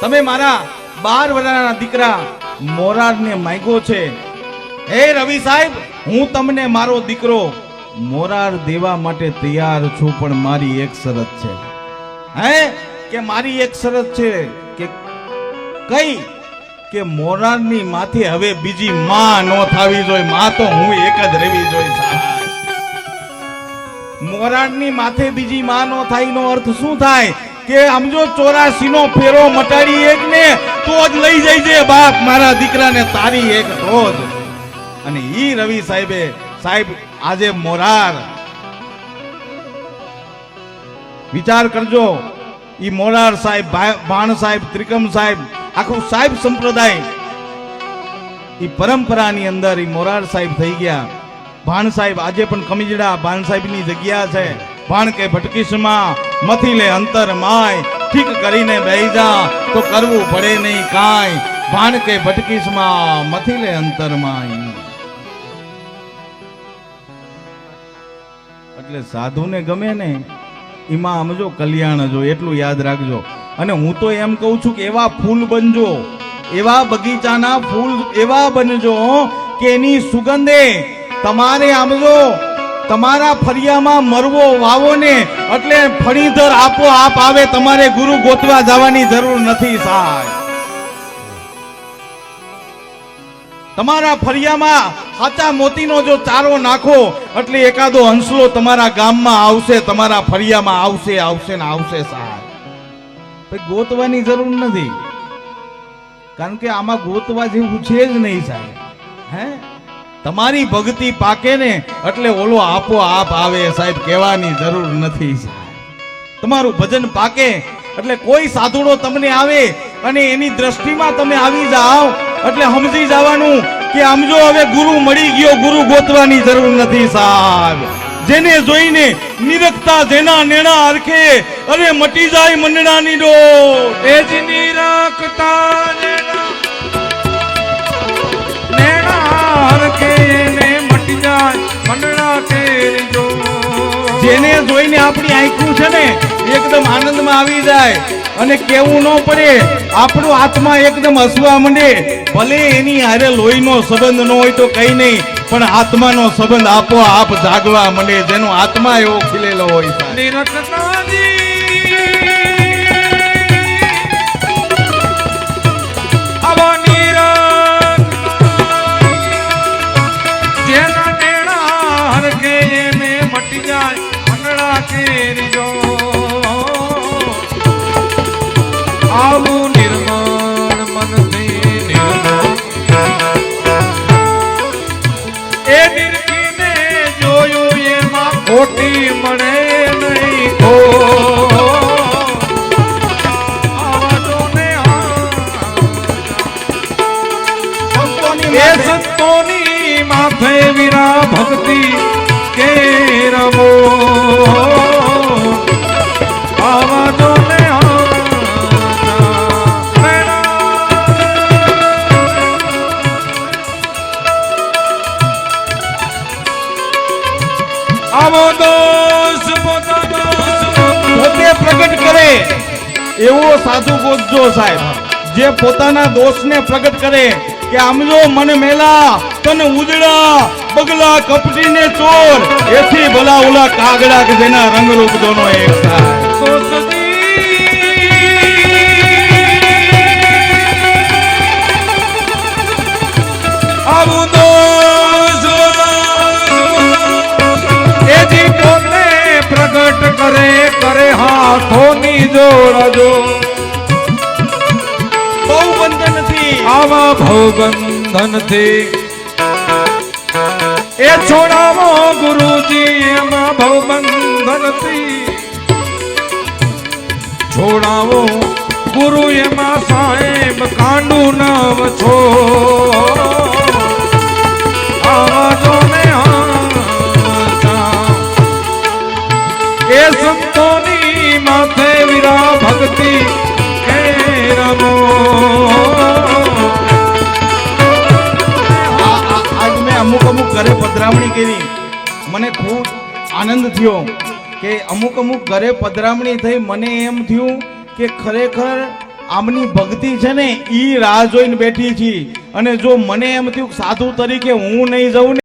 તમે મારા બાર વર્ષના દીકરા મોરારને માંગ્યો છે. હે રવિ સાહેબ, હું તમને મારો દીકરો મોરાર દેવા માટે તૈયાર છું, પણ મારી એક શરત છે. હે? કે મારી એક શરત છે કે કઈ? કે મોરારની માથે હવે બીજી માં ન થાવી જોઈએ. માં તો હું એક જ રહેવી જોઈએ સાહેબ. મોરારની માથે બીજી માં નો થાય નો અર્થ શું થાય? કે સમજો ચોરાસી નો ફેરો મટાડી એક ને તો જ લઈ છે બાપ. મારા દીકરાને તારી એક રોજ અને ઈ રવિ સાહેબે, સાહેબ, આજે મોરાર. વિચાર કરજો, ઈ મોરાર સાહેબ ભાણ સાહેબ, ત્રિકમ સાહેબ, આખું સાહેબ સંપ્રદાય, ઈ પરંપરાની અંદર ઈ મોરાર સાહેબ થઈ ગયા. ભાણ સાહેબ આજે પણ કમિજડા ભાણ સાહેબની જગ્યા છે. ભાણ કે ભટકીશમાં મથી લે અંતર માય, ઠીક કરીને બેહી જા, તો કરવું પડે નહીં કાંઈ. ભાણ કે ભટકીશમાં મથી લે અંતર માય. એટલે સાધુને ગમે ને એમાં સમજો કલ્યાણ જો, એટલું યાદ રાખજો. અને હું તો એમ કહું છું કે એવા ફૂલ બનજો, એવા બગીચાના ફૂલ એવા બનજો કે એની સુગંધે તમારે આમજો તમારા ફરિયામાં મરવો વાવો ને એટલે ફણીધર આપો આપ આવે, તમારે ગુરુ ગોતવા જવાની જરૂર નથી સાહેબ. તમારા ફરિયામાં સાચા મોતીનો જો ચારો નાખો, એટલે એકાદો હંસલો તમારા ગામમાં આવશે, તમારા ફરિયામાં આવશે આવશે ને આવશે સાહેબ. ગોતવાની જરૂર નથી. કારણ કે આમાં ગોતવા જેવું છે જ નહીં સાહેબ. હે? તમારી ભક્તિ પાકે ને એટલે ઓલો આપો આપ આવે સાહેબ, કહેવાની જરૂર નથી તમારું ભજન પાકે એટલે કોઈ સાધુડો તમને આવે અને એની દ્રષ્ટિમાં તમે આવી જાઓ એટલે સમજી જવાનું કે આમજો હવે ગુરુ મળી ગયો, ગુરુ ગોતવાની જરૂર નથી સાહેબ. જેને જોઈને નિરખતા જેના નેણા અરખે અરે મટી જાય મંડળાની ડો એ જ નિરખતા જેને જોઈને આપણી આંખું છે ને એકદમ આનંદમાં આવી જાય અને કેવું ન પડે, આપણો આત્મા એકદમ હસવા માંડે ભલે એની હારે લોહીનો સંબંધ ન હોય તો કઈ નહીં, પણ આત્માનો સંબંધ આપો આપ જાગવા માંડે, જેનો આત્મા એવો ખીલેલો હોય સાહેબ. કેરજો આવું મનથી નિર્મળ એ એમાં ખોટી મળે નહીં ખો આવાજોને ભક્તોની માથે સંતોની માથે વીરા ભક્તિ કે રમો એવો સાધુ ગોતજો સાહેબ, જે પોતાના દોષને પ્રગટ કરે કે આમજો મન મેલા, તન ઉજળા, બગલા કપટીને ચોર. એથી ભલા ઉલા કાગડા કે જેના રંગ રૂપ દોનો એક સાહેબ. જોડજો બહુ બંધન નથી. આવા ભવબંધનથી. એ છોડાવો ગુરુજી એમાં ભવબંધનથી. છોડાવો ગુરુ એમાં સાહેબ કાંડુ નવ છો. કરી. મને ખૂબ આનંદ થયો કે અમુક અમુક ઘરે પધરામણી થઈ. મને એમ થયું કે ખરેખર આમની ભક્તિ છે ને એ રાહ જોઈને બેઠી છી. અને જો મને એમ થયું સાધુ તરીકે હું નહીં જઉં